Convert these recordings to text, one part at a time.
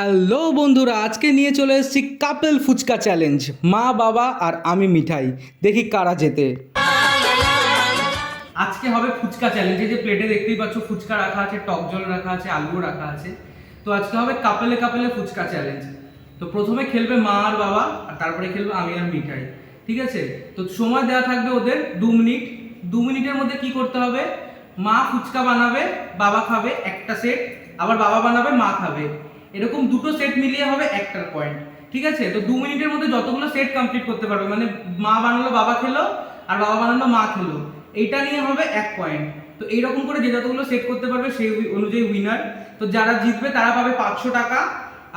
Hello বন্ধুরা, আজকে নিয়ে চলে এসেছি কাপেল ফুচকা চ্যালেঞ্জ মা, বাবা আর আমি মিঠাই। দেখি কারা যেতে আজকে হবে ফুচকা চ্যালেঞ্জ যে প্লেটে দেখতেই পাচ্ছ, ফুচকা রাখা আছে, টক জল রাখা আছে, আলুও রাখা আছে। তো আজকে হবে কাপেলে কাপেলে ফুচকা চ্যালেঞ্জ তো প্রথমে খেলবে মা আর বাবা, আর তারপরে খেলবে আমি আর মিঠাই। ঠিক আছে? তো সময় দেওয়া থাকবে ওদের দু মিনিট। দু মিনিটের মধ্যে কি করতে হবে? মা ফুচকা বানাবে, বাবা খাবে একটা সেট আবার বাবা বানাবে, মা খাবে। এরকম দুটো সেট মিলিয়ে হবে একটার পয়েন্ট ঠিক আছে? তো দু মিনিটের মধ্যে যতগুলো সেট কমপ্লিট করতে পারবে মানে মা বানালো, বাবা খেলো, আর বাবা বানালো, মা খেলো, এইটা নিয়ে হবে এক পয়েন্ট তো এইরকম করে যে যতগুলো সেট করতে পারবে, সেই অনুযায়ী উইনার তো যারা জিতবে, তারা পাবে পাঁচশো টাকা।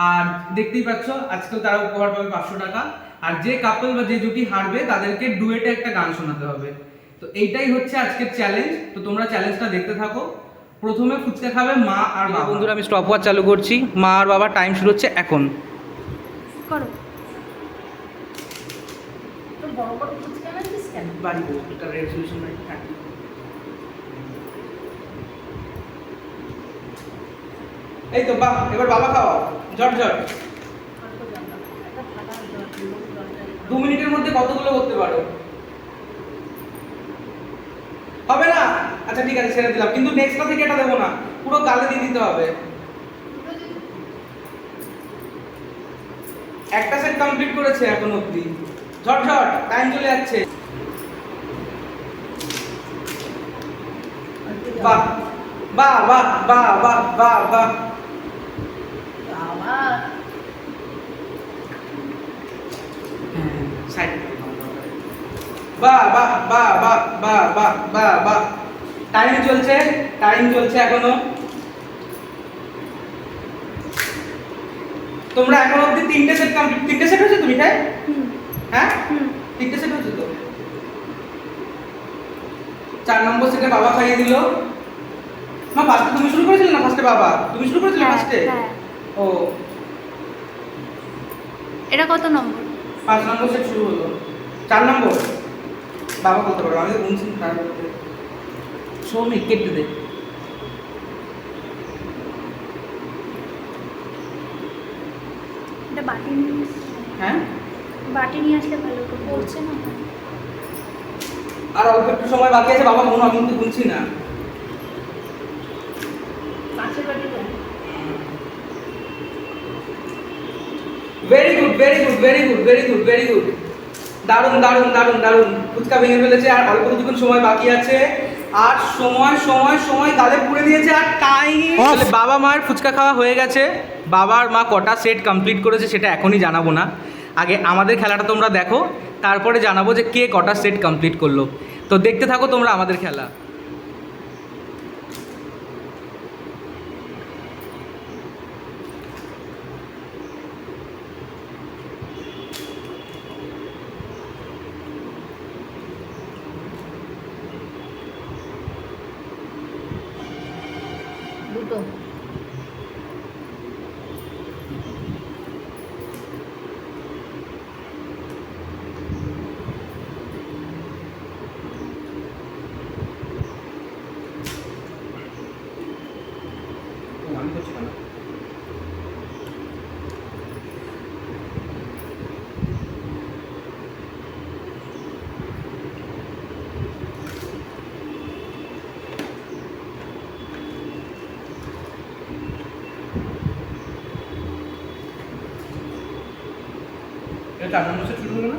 আর দেখতেই পাচ্ছ, আজকেও তারা উপহার পাবে পাঁচশো টাকা। আর যে কাপল বা যে জুটি হারবে, তাদেরকে ডুয়েটে একটা গান শোনাতে হবে। তো এইটাই হচ্ছে আজকের চ্যালেঞ্জ তো তোমরা চ্যালেঞ্জটা দেখতে থাকো। প্রথমে ফুচকা খাবে মা আর বাবা। বন্ধুরা আমি স্টপ ওয়াচ চালু করছি। মা আর বাবা টাইম শুরু হচ্ছে এখন। করো। তো বড় বড় ফুচকা কেন? এটা রেজলিউশন এই তো বাহ এবার বাবা খাওয়া ঝট ঝট। দু মিনিটের মধ্যে কতগুলো করতে পারো? হবে না? আচ্ছা ঠিক আছে ছেড়ে দিলাম কিন্তু নেক্সটটা থেকে এটা দেবো না পুরো গালে দিয়ে দিতে হবে একটা সেট কমপ্লিট করেছে এখন অবধি ঝট ঝট টাইম চলে যাচ্ছে। বাহ বাহ বাহ বাহ বাহ বাহ বাহ বাহ বাহ বাহ বাহ বাহ বাহ বাহ বাহ টাইম চলছে টাইম চলছে এখনও। তোমরা এখন অবধি তিনটে সেট কমপ্লিট তিনটে সেট হয়েছে তুমি তাই হ্যাঁ? তিনটে সেট হয়েছে তো? চার নম্বর সেটে বাবা খাইয়ে দিল। মা ফার্স্টে তুমি শুরু করেছিলে না ফার্স্টে বাবা? তুমি শুরু করেছিলে হ্যাঁ, ফার্স্টে হ্যাঁ। ও। এটা কত নম্বর? পাঁচ নম্বর সেট শুরু হলো। চার নম্বর? বাবা বলতে পারব আমি তো গুনছি বাটি নিয়ে হ্যাঁ? বাটি নিয়ে আসলে ভালো পড়ছে না। আর অল্প একটু সময় বাকি আছে বাবা মনে কিন্তু গুনছি না। কাঁচের বাটি দেন। Very good very good very good very good very good দারুণ দারুণ দারুণ দারুণ। ফুচকা ভেঙে ফেলেছে আর অল্প কিছুক্ষণ সময় বাকি আছে। আর সময় সময় সময় গালে পুড়ে দিয়েছে আর টাইম বাবা মার ফুচকা খাওয়া হয়ে গেছে। বাবার মা কটা সেট কমপ্লিট করেছে সেটা এখনই জানাব না। আগে আমাদের খেলাটা তোমরা দেখো তারপরে জানাব যে কে কটা সেট কমপ্লিট করল। তো দেখতে থাকো তোমরা আমাদের খেলা। punto. কাঁচা মরিচের ছুটবে না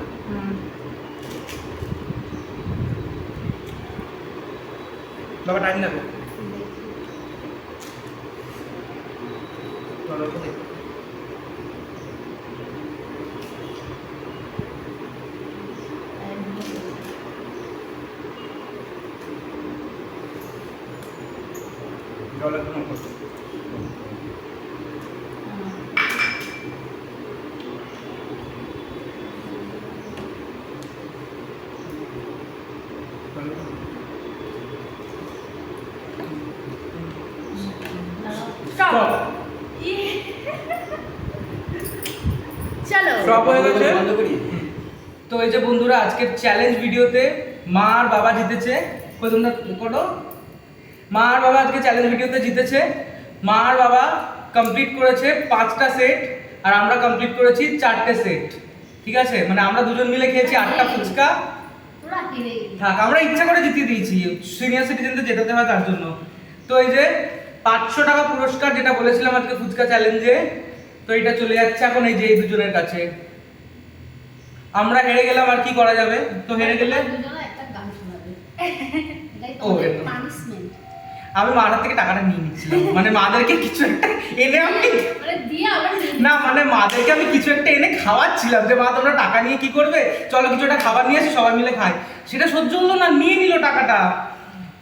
বাবা টাইম দেবো জলের কোনো Stop হয়ে গেছে। তো এই যে বন্ধুরা আজকের চ্যালেঞ্জ ভিডিওতে মা আর বাবা জিতেছে। কই তোমরা করো? মা আর বাবা আজকে চ্যালেঞ্জ ভিডিওতে জিতেছে। মা আর বাবা কমপ্লিট করেছে পাঁচটা সেট আর আমরা কমপ্লিট করেছি চারটে সেট ঠিক আছে? মানে আমরা দুজন মিলে খেয়েছি আটটা ফুচকা। তোরা হেরে গেলি থাক আমরা ইচ্ছা করে জিতিয়ে দিয়েছি। সিনিয়র সিটিজেনদের জেতাতে হয় তার জন্য। তো এই যে পাঁচশো টাকা পুরস্কার যেটা বলেছিলাম আজকে ফুচকা চ্যালেঞ্জে তো এটা চলে যাচ্ছে এখন এই যে এই দুজনের কাছে। আমরা হেরে গেলাম আর কি করা যাবে? তো হেরে গেলে? আমি মার থেকে টাকাটা নিয়ে নিচ্ছিলাম। মানে মাদেরকে কিছু একটা এনে আমি মানে না মানে মাদেরকে আমি কিছু একটা এনে খাওয়াচ্ছিলাম যে মা তোমরা টাকা নিয়ে কি করবে? চলো কিছু একটা খাবার নিয়ে আসি সবাই মিলে খাই। সেটা সহ্য হলো না নিয়ে নিল টাকাটা।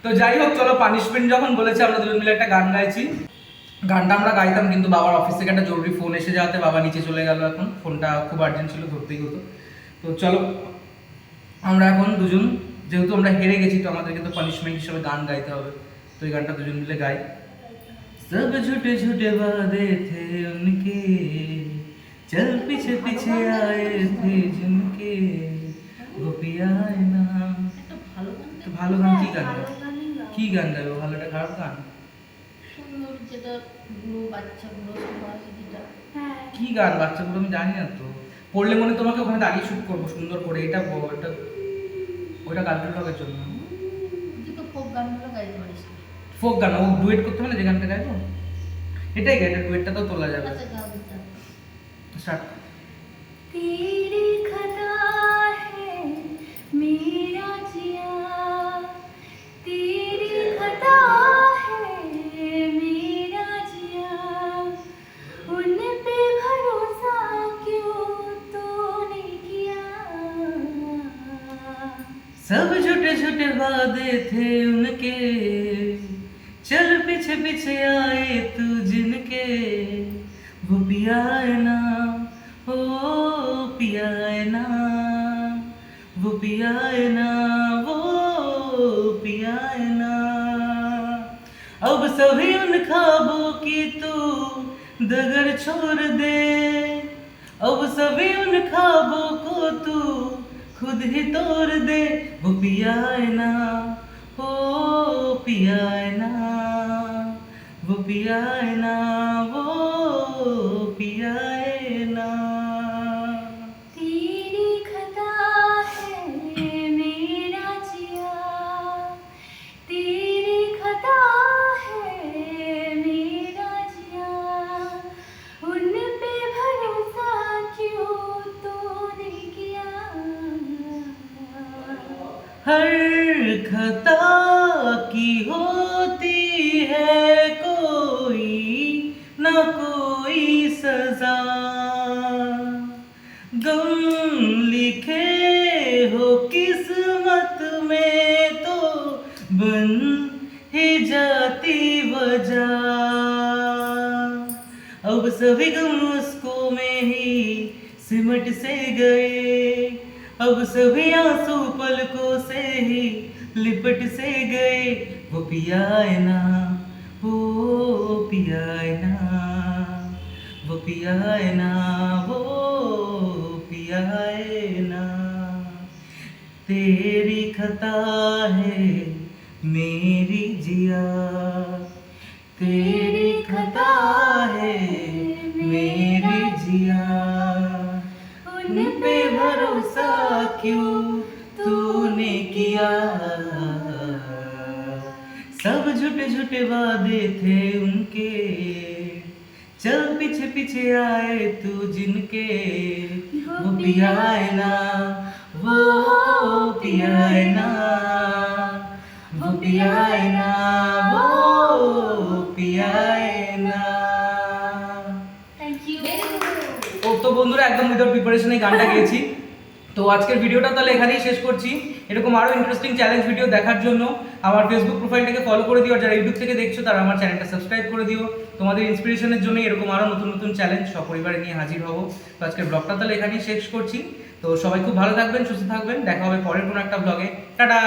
তো যাই হোক চলো পানিশমেন্ট যখন বলেছে আমরা দুজন মিলে একটা গান গাইছি। গানটা আমরা গাইতাম কিন্তু বাবার অফিস থেকে একটা জরুরি ফোন এসে যাওয়াতে বাবা নিচে চলে গেল এখন। ফোনটা খুব আর্জেন্ট ছিল ধরতেই হতো। তো চলো আমরা এখন দুজন যেহেতু আমরা হেরে গেছি তো আমাদেরকে তো পানিশমেন্ট হিসেবে গান গাইতে হবে। তো এই গানটা দুজন মিলে গাই। সব ঝুটে ঝুটে বাদে থে উনকে চল পিছে পিছে আয়ে থে জিনকে গোপিয়ায় না। ভালো গান কি গান কি গান গাইবো ভালো একটা খারাপ গান? সুন্দর যেটা বুড়ো বাচ্চাগুলো সবাই যেটা। হ্যাঁ। কি গান? বাচ্চাগুলো আমি জানি না তো। পড়লে মনে হয় তোমাকে ওখানে দাঁড়িয়ে শুট করব সুন্দর করে। এটা ওইটা গার্লফ্রেন্ড লগের জন্য। ফোক গানগুলো গাইতে পারিস ফোক গান? ও ডুয়েট করতে হবে না যে গানটা গাইবো? এটাই গাই এটা ডুয়েটটা তো তোলা যাবে। আচ্ছা গাও স্টার্ট वादे थे उनके। चल पीछे पीछे आए तू जिनके। वो पियाए ना, ओ पियाए ना। वो पियाए ना, वो पियाए ना। अब सभी उन ख्वाबों की तू दगर छोड़ दे। अब सभी उन ख्वाबों को तू खुद ही तोड़ दे वो पियाए ना ओ पियाए ना वो पियाए ना हर खता की होती है कोई न कोई सजा। गम लिखे हो किस्मत में तो बन ही जाती वजह अब सभी गम उसको में ही सिमट से गए। अब सभी आँसू पलकों से ही लिपट से गए। वो पियाना वो पियाए ना, वो पियाए ना, वो पियाए ना। तेरी खता है, मेरी क्यों तूने किया सब झूठे झूठे वादे थे उनके चल पीछे पीछे आए तू जिनके वो पियाए ना वो पियाए ना वो पियाए ना वो पियाए ना थैंक यू ও তো বন্ধুরা একদম উইদাউট প্রিপারেশনে গানটা গেয়েছি তো আজকের ভিডিওটা তাহলে এখানেই শেষ করছি। এরকম আরও ইন্টারেস্টিং চ্যালেঞ্জ ভিডিও দেখার জন্য আমার ফেসবুক প্রোফাইলটাকে ফলো করে দিও, আর যারা ইউটিউব থেকে দেখছ তারা আমার চ্যানেলটা সাবস্ক্রাইব করে দিও। তোমাদের ইন্সপিরেশনের জন্য এরকম আরও নতুন নতুন চ্যালেঞ্জ সপরিবারে নিয়ে হাজির হব। তো আজকের ব্লগটা তাহলে এখানেই শেষ করছি। তো সবাই খুব ভালো থাকবেন, সুস্থ থাকবেন। দেখা হবে পরের কোনো একটা ব্লগে টাটা!